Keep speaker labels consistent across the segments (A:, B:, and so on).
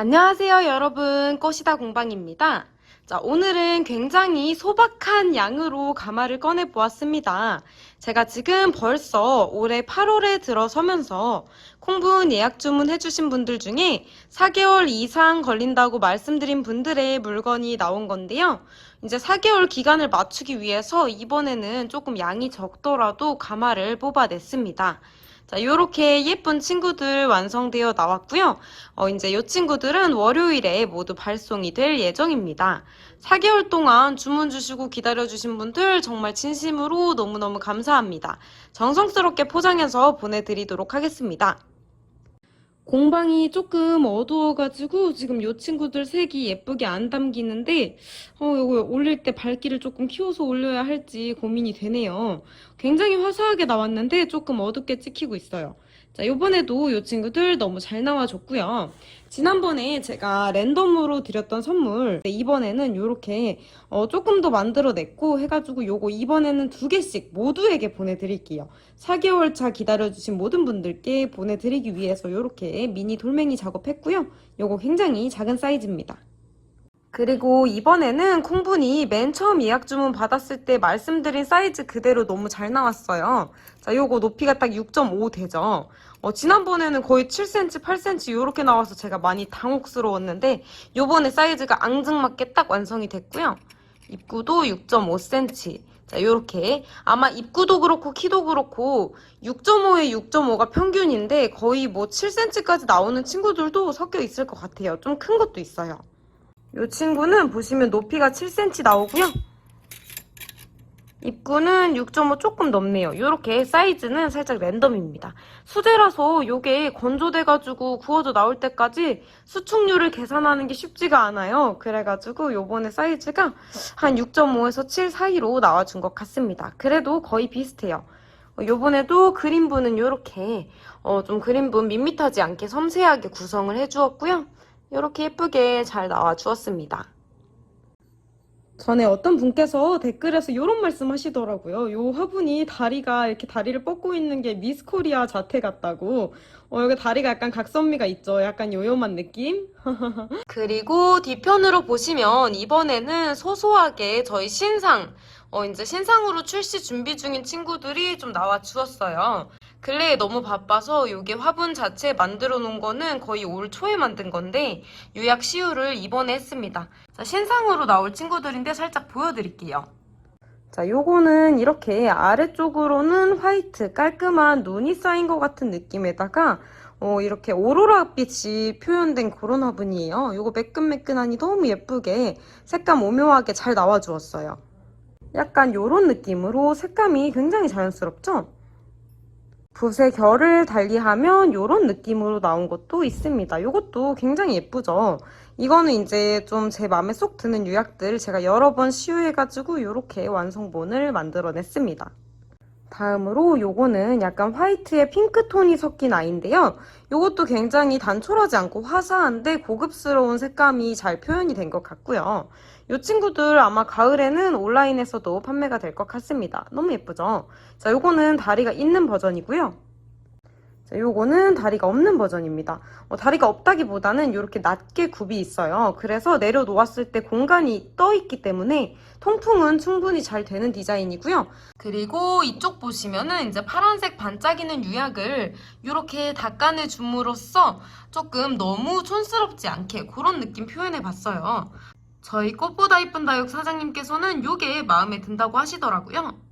A: 안녕하세요, 여러분. 꽃이다 공방입니다. 자, 오늘은 굉장히 소박한 양으로 가마를 꺼내 보았습니다. 제가 지금 벌써 올해 8월에 들어서면서 콩분 예약 주문해 주신 분들 중에 4개월 이상 걸린다고 말씀드린 분들의 물건이 나온 건데요. 이제 4개월 기간을 맞추기 위해서 이번에는 조금 양이 적더라도 가마를 뽑아냈습니다. 자, 요렇게 예쁜 친구들 완성되어 나왔고요. 어, 이제 요 친구들은 월요일에 모두 발송이 될 예정입니다. 4개월 동안 주문 주시고 기다려주신 분들 정말 진심으로 너무너무 감사합니다. 정성스럽게 포장해서 보내드리도록 하겠습니다. 공방이 조금 어두워가지고 지금 요 친구들 색이 예쁘게 안 담기는데 어, 이거 올릴 때 밝기를 조금 키워서 올려야 할지 고민이 되네요. 굉장히 화사하게 나왔는데 조금 어둡게 찍히고 있어요. 자, 요번에도 요 친구들 너무 잘 나와줬고요. 지난번에 제가 랜덤으로 드렸던 선물 이번에는 요렇게 어, 조금 더 만들어냈고 해가지고 요거 이번에는 두 개씩 모두에게 보내드릴게요. 4개월 차 기다려주신 모든 분들께 보내드리기 위해서 요렇게 미니 돌멩이 작업했고요. 요거 굉장히 작은 사이즈입니다. 그리고 이번에는 콩분이 맨 처음 예약 주문 받았을 때 말씀드린 사이즈 그대로 너무 잘 나왔어요. 자, 요거 높이가 딱 6.5 되죠. 어, 지난번에는 거의 7cm, 8cm 요렇게 나와서 제가 많이 당혹스러웠는데 요번에 사이즈가 앙증맞게 딱 완성이 됐고요. 입구도 6.5cm. 자, 요렇게. 아마 입구도 그렇고 키도 그렇고 6.5에 6.5가 평균인데 거의 뭐 7cm까지 나오는 친구들도 섞여 있을 것 같아요. 좀 큰 것도 있어요. 이 친구는 보시면 높이가 7cm 나오고요. 입구는 6.5 조금 넘네요. 이렇게 사이즈는 살짝 랜덤입니다. 수제라서 이게 건조돼가지고 구워져 나올 때까지 수축률을 계산하는 게 쉽지가 않아요. 그래가지고 요번에 사이즈가 한 6.5에서 7 사이로 나와준 것 같습니다. 그래도 거의 비슷해요. 어, 요번에도 그림부는 이렇게 어, 좀 그림부 밋밋하지 않게 섬세하게 구성을 해주었고요. 이렇게 예쁘게 잘 나와 주었습니다. 전에 어떤 분께서 댓글에서 이런 말씀 하시더라고요. 요 화분이 다리가 이렇게 다리를 뻗고 있는 게 미스 코리아 자태 같다고. 어, 여기 다리가 약간 각선미가 있죠. 약간 요요한 느낌? 그리고 뒤편으로 보시면 이번에는 소소하게 저희 신상, 어, 이제 신상으로 출시 준비 중인 친구들이 좀 나와 주었어요. 근래에 너무 바빠서 요게 화분 자체 만들어 놓은 거는 거의 올 초에 만든 건데 요약 시유를 이번에 했습니다. 자, 신상으로 나올 친구들인데 살짝 보여드릴게요. 자, 요거는 이렇게 아래쪽으로는 화이트 깔끔한 눈이 쌓인 것 같은 느낌에다가 어, 이렇게 오로라 빛이 표현된 그런 화분이에요. 요거 매끈매끈하니 너무 예쁘게 색감 오묘하게 잘 나와주었어요. 약간 요런 느낌으로 색감이 굉장히 자연스럽죠? 붓의 결을 달리하면 이런 느낌으로 나온 것도 있습니다. 이것도 굉장히 예쁘죠? 이거는 이제 좀 제 마음에 쏙 드는 유약들 제가 여러 번 시유해가지고 이렇게 완성본을 만들어냈습니다. 다음으로 요거는 약간 화이트에 핑크톤이 섞인 아이인데요. 요것도 굉장히 단촐하지 않고 화사한데 고급스러운 색감이 잘 표현이 된 것 같고요. 이 친구들 아마 가을에는 온라인에서도 판매가 될 것 같습니다. 너무 예쁘죠? 자, 요거는 다리가 있는 버전이고요. 자, 요거는 다리가 없는 버전입니다. 어, 다리가 없다기보다는 이렇게 낮게 굽이 있어요. 그래서 내려놓았을 때 공간이 떠 있기 때문에 통풍은 충분히 잘 되는 디자인이고요. 그리고 이쪽 보시면은 이제 파란색 반짝이는 유약을 이렇게 닦아내 줌으로써 조금 너무 촌스럽지 않게 그런 느낌 표현해 봤어요. 저희 꽃보다 이쁜 다육 사장님께서는 이게 마음에 든다고 하시더라고요.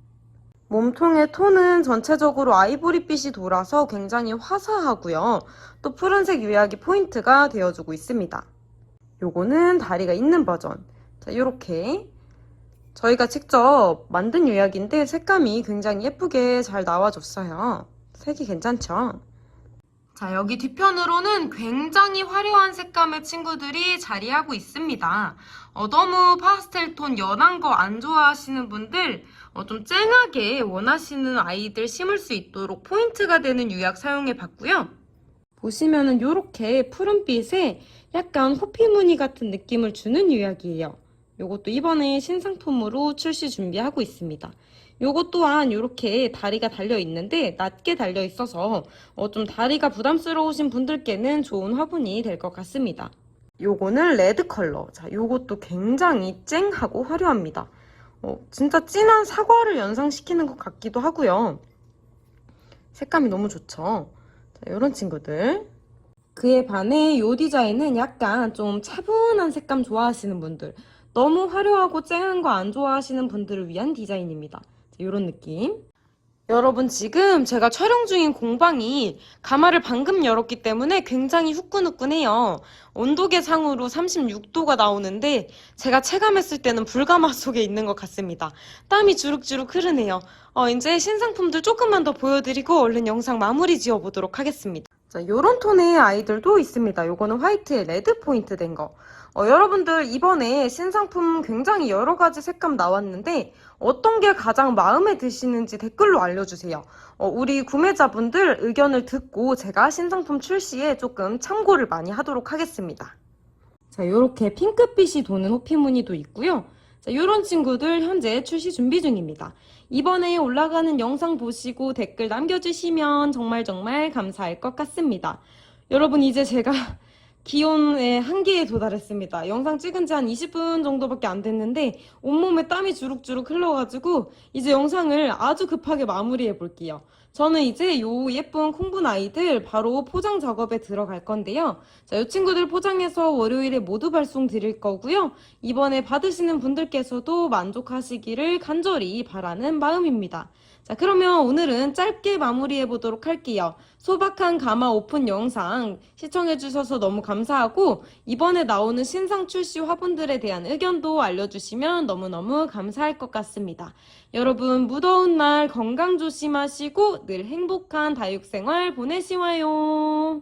A: 몸통의 톤은 전체적으로 아이보리빛이 돌아서 굉장히 화사하고요. 또 푸른색 유약이 포인트가 되어주고 있습니다. 요거는 다리가 있는 버전. 자, 요렇게 저희가 직접 만든 유약인데 색감이 굉장히 예쁘게 잘 나와줬어요. 색이 괜찮죠? 자, 여기 뒤편으로는 굉장히 화려한 색감의 친구들이 자리하고 있습니다. 어, 너무 파스텔 톤 연한 거 안 좋아하시는 분들, 어, 좀 쨍하게 원하시는 아이들 심을 수 있도록 포인트가 되는 유약 사용해 봤고요. 보시면은 이렇게 푸른빛에 약간 호피 무늬 같은 느낌을 주는 유약이에요. 요것도 이번에 신상품으로 출시 준비하고 있습니다. 요것 또한 이렇게 다리가 달려 있는데 낮게 달려 있어서 어, 좀 다리가 부담스러우신 분들께는 좋은 화분이 될 것 같습니다. 요거는 레드 컬러. 자, 요것도 굉장히 쨍하고 화려합니다. 어, 진짜 진한 사과를 연상시키는 것 같기도 하고요. 색감이 너무 좋죠. 자, 요런 친구들. 그에 반해 요 디자인은 약간 좀 차분한 색감 좋아하시는 분들, 너무 화려하고 쨍한 거 안 좋아하시는 분들을 위한 디자인입니다. 이런 느낌. 여러분 지금 제가 촬영 중인 공방이 가마를 방금 열었기 때문에 굉장히 후끈후끈해요. 온도계 상으로 36도가 나오는데 제가 체감했을 때는 불가마 속에 있는 것 같습니다. 땀이 주룩주룩 흐르네요. 어, 이제 신상품들 조금만 더 보여드리고 얼른 영상 마무리 지어보도록 하겠습니다. 자, 요런 톤의 아이들도 있습니다. 요거는 화이트에 레드 포인트 된 거. 어, 여러분들 이번에 신상품 굉장히 여러 가지 색감 나왔는데 어떤 게 가장 마음에 드시는지 댓글로 알려주세요. 어, 우리 구매자분들 의견을 듣고 제가 신상품 출시에 조금 참고를 많이 하도록 하겠습니다. 자, 이렇게 핑크빛이 도는 호피 무늬도 있고요. 자, 이런 친구들 현재 출시 준비 중입니다. 이번에 올라가는 영상 보시고 댓글 남겨주시면 정말 정말 감사할 것 같습니다. 여러분 이제 제가 기온의 한계에 도달했습니다. 영상 찍은 지 한 20분 정도밖에 안 됐는데 온몸에 땀이 주룩주룩 흘러가지고 이제 영상을 아주 급하게 마무리해 볼게요. 저는 이제 요 예쁜 콩분 아이들 바로 포장 작업에 들어갈 건데요. 자, 이 친구들 포장해서 월요일에 모두 발송 드릴 거고요. 이번에 받으시는 분들께서도 만족하시기를 간절히 바라는 마음입니다. 자, 그러면 오늘은 짧게 마무리해 보도록 할게요. 소박한 가마 오픈 영상 시청해 주셔서 너무 감사하고, 이번에 나오는 신상 출시 화분들에 대한 의견도 알려주시면 너무너무 감사할 것 같습니다. 여러분, 무더운 날 건강 조심하시고 늘 행복한 다육생활 보내시와요.